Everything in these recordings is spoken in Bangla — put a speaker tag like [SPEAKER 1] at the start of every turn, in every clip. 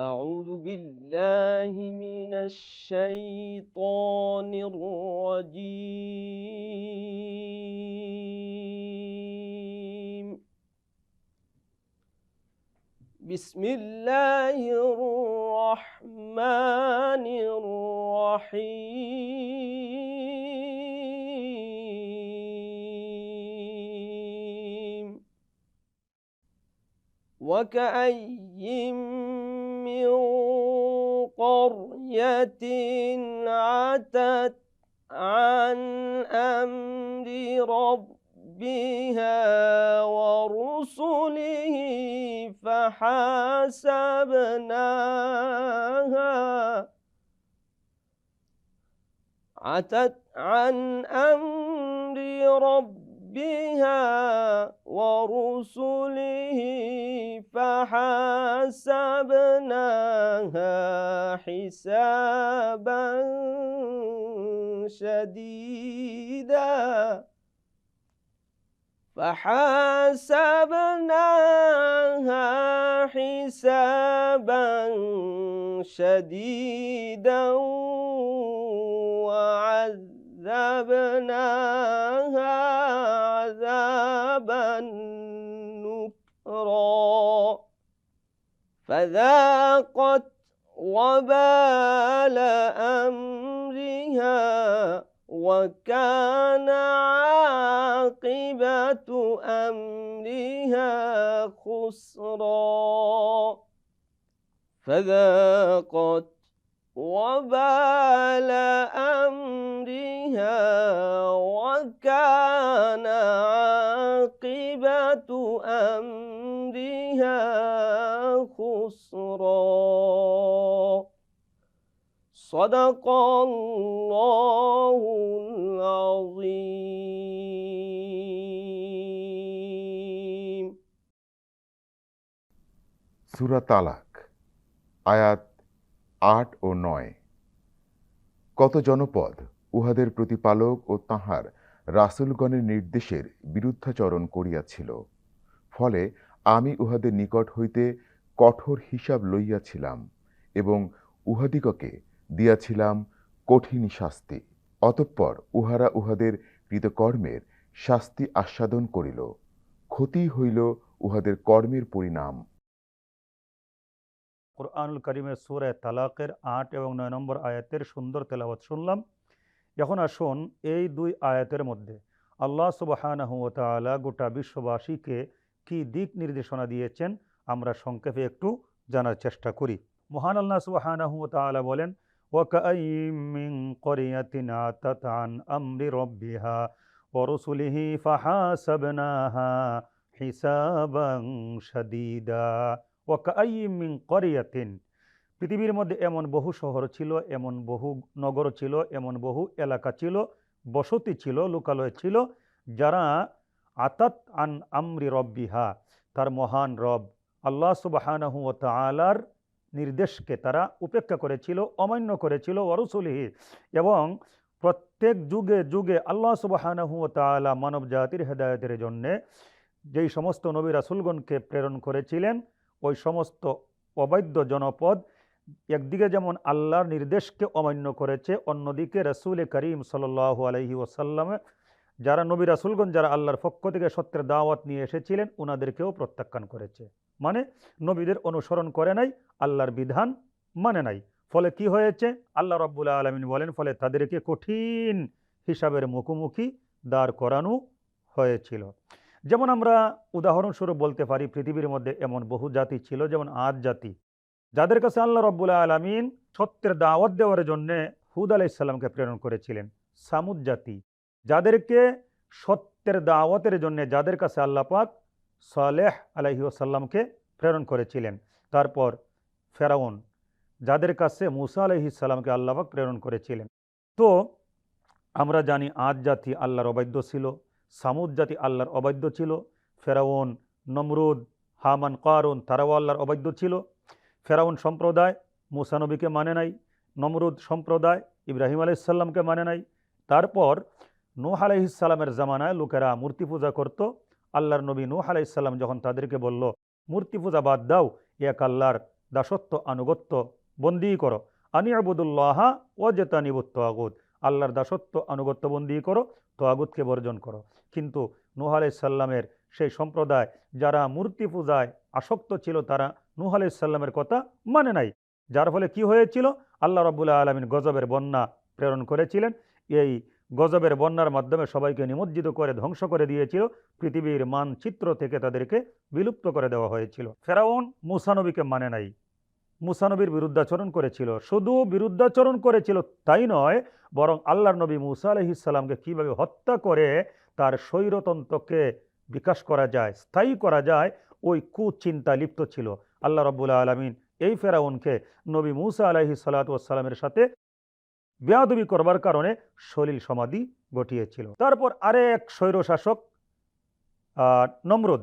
[SPEAKER 1] أعوذ بالله من الشيطان الرجيم بسم الله الرحمن الرحيم وكأي من من قرية عتت عن أمر ربها ورسله فحاسبناها عتت عن أمر ربها بها ورسله فحاسبناها حسابا شديدا فحاسبناها حسابا شديدا وعذبناها عذابا نكرا فذاقت وبال أمرها وكان عاقبة أمرها خسرا فذاقت وبال أمرها وكان عاقبة أمرها خسرا صدق الله العظيم
[SPEAKER 2] سورة طلاق آيات আট ও নয় কত জনপদ উহাদের প্রতিপালক ও তাঁহার রাসুলগণের নির্দেশের বিরুদ্ধাচরণ করিয়াছিল ফলে আমি উহাদের নিকট হইতে কঠোর হিসাব লইয়াছিলাম এবং উহাদিগকে দিয়াছিলাম কঠিন শাস্তি অতঃপর উহারা উহাদের কৃতকর্মের শাস্তি আস্বাদন করিল ক্ষতি হইল উহাদের কর্মের পরিণাম
[SPEAKER 3] কোরআনুল করিমের সুরায় তালাকের আট এবং নয় নম্বর আয়াতের সুন্দর তেলাওয়াত শুনলাম এখন আসুন এই দুই আয়াতের মধ্যে আল্লাহ সুবাহানহতালা গোটা বিশ্ববাসীকে কি দিক নির্দেশনা দিয়েছেন আমরা সংক্ষেপে একটু জানার চেষ্টা করি মহান আল্লাহ সুবাহানহতালা বলেন হিসাবাং সদীদা ও করিয়াতিন পৃথিবীর মধ্যে এমন বহু শহর ছিল এমন বহু নগর ছিল এমন বহু এলাকা ছিল বসতি ছিল লোকালয় ছিল যারা আতাত আন আমরি রব্বিহা তার মহান রব আল্লাহ সুবাহানহু তালার নির্দেশকে তারা উপেক্ষা করেছিল অমান্য করেছিল অরুসলিহি এবং প্রত্যেক যুগে যুগে আল্লাহ সুবাহানহু তালা মানব জাতির হেদায়তের জন্যে যেই সমস্ত নবী রাসুলগণকে প্রেরণ করেছিলেন ওই সমস্ত অবৈধ জনপদ একদিকে যেমন আল্লাহর নির্দেশকে অমান্য করেছে অন্যদিকে রসুল করিম সাল আলহি ওসাল্লাম যারা নবী রাসুলগঞ্জ যারা আল্লাহর পক্ষ থেকে সত্যের দাওয়াত নিয়ে এসেছিলেন ওনাদেরকেও প্রত্যাখ্যান করেছে মানে নবীদের অনুসরণ করে নাই আল্লাহর বিধান মানে নাই ফলে কি হয়েছে আল্লাহ রব্বুল্লা আলমিন বলেন ফলে তাদেরকে কঠিন হিসাবের মুখোমুখি দাঁড় করানো হয়েছিল যেমন আমরা উদাহরণস্বরূপ বলতে পারি পৃথিবীর মধ্যে এমন বহু জাতি ছিল যেমন আদ জাতি যাদের কাছে আল্লাহ রব্বুল্লা আলমিন সত্যের দাওয়াত দেওয়ার জন্যে হুদ আলাহ ইসলামকে প্রেরণ করেছিলেন সামুদ জাতি যাদেরকে সত্যের দাওয়াতের জন্য যাদের কাছে আল্লাহ পাক সালেহ ওসাল্লামকে প্রেরণ করেছিলেন তারপর ফেরাউন যাদের কাছে মুসা আলহিসাল্লামকে আল্লাহ পাক প্রেরণ করেছিলেন তো আমরা জানি আজ জাতি আল্লাহর অবৈধ ছিল সামুদ জাতি আল্লাহর অবৈধ ছিল ফেরাউন নমরুদ হামান কারুন তারাও আল্লাহর অবৈধ ছিল ফেরাউন সম্প্রদায় মুসানবীকে মানে নাই নমরুদ সম্প্রদায় ইব্রাহিম আলাইসাল্লামকে মানে নাই তারপর নূহ আলাইসাল্লামের জামানায় লোকেরা মূর্তি পূজা করত আল্লাহর নবী নূহ আলাইসাল্লাম যখন তাদেরকে বলল মূর্তি পূজা বাদ দাও এক আল্লাহর দাসত্ব আনুগত্য বন্দি করো আনি আবুদুল্লাহা ও জেতানিবুত্ত আগুদ আল্লাহর দাসত্ব আনুগত্য বন্দি করো তোয়াগুতকে বর্জন করো কিন্তু নুহ আলাইসাল্লামের সেই সম্প্রদায় যারা মূর্তি পূজায় আসক্ত ছিল তারা নুহ আলাইসাল্লামের কথা মানে নাই যার ফলে কি হয়েছিল আল্লাহ রবুল্লাহ আলমিন গজবের বন্যা প্রেরণ করেছিলেন এই গজবের বন্যার মাধ্যমে সবাইকে নিমজ্জিত করে ধ্বংস করে দিয়েছিল পৃথিবীর মানচিত্র থেকে তাদেরকে বিলুপ্ত করে দেওয়া হয়েছিল ফেরাউন মুসানবীকে মানে নাই মুসানবীর বিরুদ্ধাচরণ করেছিল শুধু বিরুদ্ধাচরণ করেছিল তাই নয় বরং আল্লাহর নবী মুসা আলহিসাল্লামকে কীভাবে হত্যা করে তার স্বৈরতন্ত্রকে বিকাশ করা যায় স্থায়ী করা যায় ওই কুচিন্তা লিপ্ত ছিল আল্লাহ রব্বুল্লা আলমিন এই ফেরাউনকে নবী মুসা আলাহি সালাতামের সাথে বেয়াদবি করবার কারণে সলিল সমাধি ঘটিয়েছিল তারপর আরেক স্বৈর শাসক নমরুদ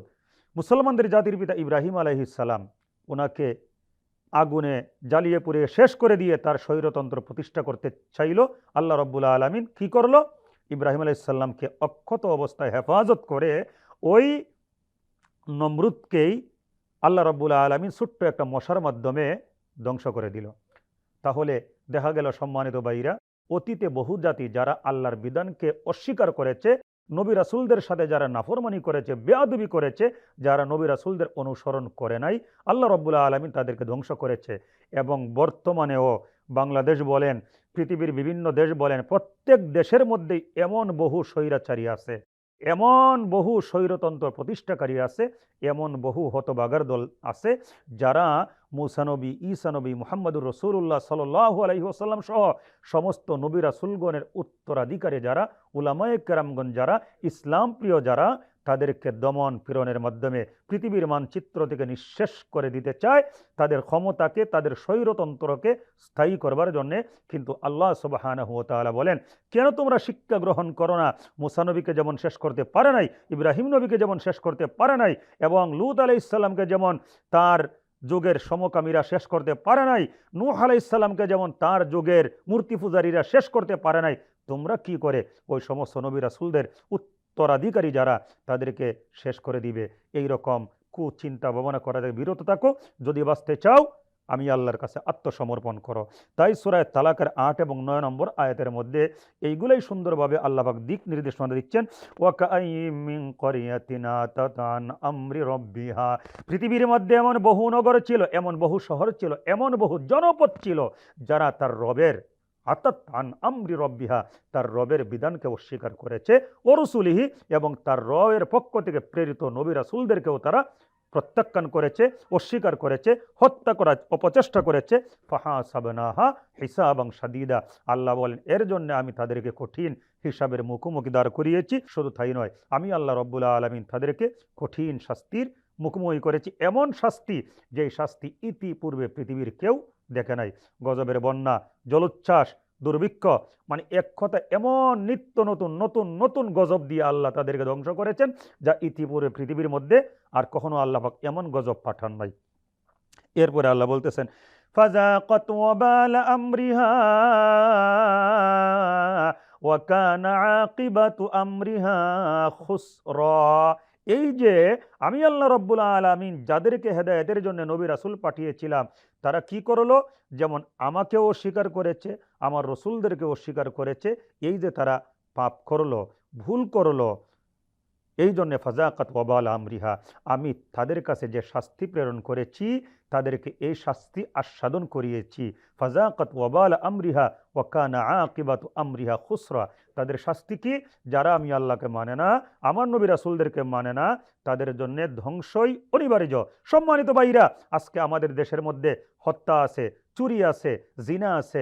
[SPEAKER 3] মুসলমানদের জাতির পিতা ইব্রাহিম আলহিসাল্লাম ওনাকে আগুনে জ্বালিয়ে পুড়িয়ে শেষ করে দিয়ে তার স্বৈরতন্ত্র প্রতিষ্ঠা করতে চাইল আল্লাহ রব্বুল আলমিন কি করলো ইব্রাহিম আলাইসাল্লামকে অক্ষত অবস্থায় হেফাজত করে ওই নমরুদকেই আল্লাহ রব্বুল আলমিন ছোট্ট একটা মশার মাধ্যমে ধ্বংস করে দিল তাহলে দেখা গেল সম্মানিত বাইরা অতীতে বহু জাতি যারা আল্লাহর বিধানকে অস্বীকার করেছে নবী রাসুলদের সাথে যারা নাফরমানি করেছে বেয়াদবি করেছে যারা নবী রাসুলদের অনুসরণ করে নাই আল্লাহ রব্বুল্লাহ আলমী তাদেরকে ধ্বংস করেছে এবং বর্তমানেও বাংলাদেশ বলেন পৃথিবীর বিভিন্ন দেশ বলেন প্রত্যেক দেশের মধ্যেই এমন বহু স্বৈরাচারী আছে এমন বহু স্বৈরতন্ত্র প্রতিষ্ঠাকারী আছে এমন বহু হতবাগার দল আছে যারা মুসানবী ইসানবী মোহাম্মদুর রসুল্লাহ সাল্লাহ আলহিহাসাল্লাম সহ সমস্ত নবী রাসুলগণের উত্তরাধিকারী যারা উলামায়ক কেরামগণ যারা ইসলাম প্রিয় যারা তাদেরকে দমন পীড়নের মাধ্যমে পৃথিবীর মানচিত্র থেকে নিঃশেষ করে দিতে চায় তাদের ক্ষমতাকে তাদের স্বৈরতন্ত্রকে স্থায়ী করবার জন্যে কিন্তু আল্লাহ সুবাহানহতালা বলেন কেন তোমরা শিক্ষা গ্রহণ করো না মুসানবীকে যেমন শেষ করতে পারে নাই ইব্রাহিম নবীকে যেমন শেষ করতে পারে নাই এবং লুত আলাই ইসলামকে যেমন তার যুগের সমকামীরা শেষ করতে পারে নাই নূহ আলাইসাল্লামকে যেমন তার যুগের মূর্তি পূজারীরা শেষ করতে পারে নাই তোমরা কি করে ওই সমস্ত নবী রাসুলদের উচ্চ উত্তরাধিকারী যারা তাদেরকে শেষ করে দিবে এই রকম কুচিন্তা ভাবনা করা যায় বিরত থাকো যদি বাঁচতে চাও আমি আল্লাহর কাছে আত্মসমর্পণ করো তাই সুরায় তালাকের আট এবং নয় নম্বর আয়াতের মধ্যে এইগুলোই সুন্দরভাবে আল্লাহবাক দিক নির্দেশনা দিচ্ছেন পৃথিবীর মধ্যে এমন বহু নগর ছিল এমন বহু শহর ছিল এমন বহু জনপদ ছিল যারা তার রবের আতাত্তান আমরি রব্বিহা তার রবের বিধানকে অস্বীকার করেছে ওরসুলিহি এবং তার রবের পক্ষ থেকে প্রেরিত নবী রাসুলদেরকেও তারা প্রত্যাখ্যান করেছে অস্বীকার করেছে হত্যা করার অপচেষ্টা করেছে ফাহা সাবনাহা হিসা এবং সাদিদা আল্লাহ বলেন এর জন্য আমি তাদেরকে কঠিন হিসাবের মুখোমুখি দাঁড় করিয়েছি শুধু তাই নয় আমি আল্লাহ রব্বুল্লা আলমিন তাদেরকে কঠিন শাস্তির মুখোমুখি করেছি এমন শাস্তি যেই শাস্তি ইতিপূর্বে পৃথিবীর কেউ দেখে নাই গজবের বন্যা জলোচ্ছ্বাস দুর্ভিক্ষ মানে এক কথা এমন নিত্য নতুন নতুন নতুন গজব দিয়ে আল্লাহ তাদেরকে ধ্বংস করেছেন যা ইতিপূর্বে পৃথিবীর মধ্যে আর কখনো আল্লাহ এমন গজব পাঠান নাই এরপরে আল্লাহ বলতেছেন ফাজা وبال أمرها وكان عاقبة أمرها خسرا এই যে আমি আল্লাহ রব্বুল আলমিন যাদেরকে হেদায়তের জন্য নবী রাসুল পাঠিয়েছিলাম তারা কি করলো যেমন আমাকেও অস্বীকার করেছে আমার রসুলদেরকে অস্বীকার করেছে এই যে তারা পাপ করলো ভুল করলো এই জন্যে ফাজাকাত ওবাল আমরিহা আমি তাদের কাছে যে শাস্তি প্রেরণ করেছি তাদেরকে এই শাস্তি আস্বাদন করিয়েছি ফাজাকাত ওবাল আমরিহা ওয়াকানা আকিবাত আমরিহা খুসরা তাদের শাস্তি কি যারা আমি আল্লাহকে মানে না আমার নবী রাসুলদেরকে মানে না তাদের জন্য ধ্বংসই অনিবার্য সম্মানিত ভাইরা আজকে আমাদের দেশের মধ্যে হত্যা আছে চুরি আছে জিনা আছে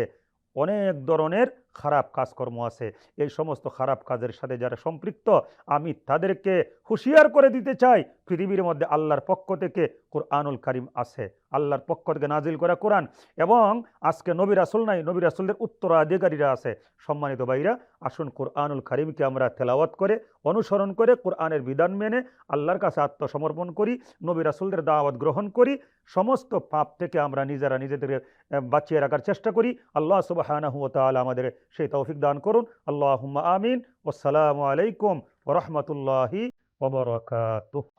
[SPEAKER 3] অনেক ধরনের খারাপ কাজকর্ম আছে এই সমস্ত খারাপ কাজের সাথে যারা সম্পৃক্ত আমি তাদেরকে হুঁশিয়ার করে দিতে চাই পৃথিবীর মধ্যে আল্লাহর পক্ষ থেকে কোরআনুল করিম আছে আল্লাহর পক্ষ থেকে নাজিল করা কোরআন এবং আজকে নবী রাসুল নাই নবী রাসুলদের উত্তরাধিকারীরা আছে সম্মানিত ভাইরা আসুন কোরআনুল করিমকে আমরা তেলাওয়াত করে অনুসরণ করে কোরআনের বিধান মেনে আল্লাহর কাছে আত্মসমর্পণ করি নবী রাসুলদের দাওয়াত গ্রহণ করি সমস্ত পাপ থেকে আমরা নিজেরা নিজেদের বাঁচিয়ে রাখার চেষ্টা করি আল্লাহ সুবাহ আমাদের সেই তৌফিক দান করুন আল্লাহ আমিন আসসালামু আলাইকুম রহমতুল্লাহি وبركاته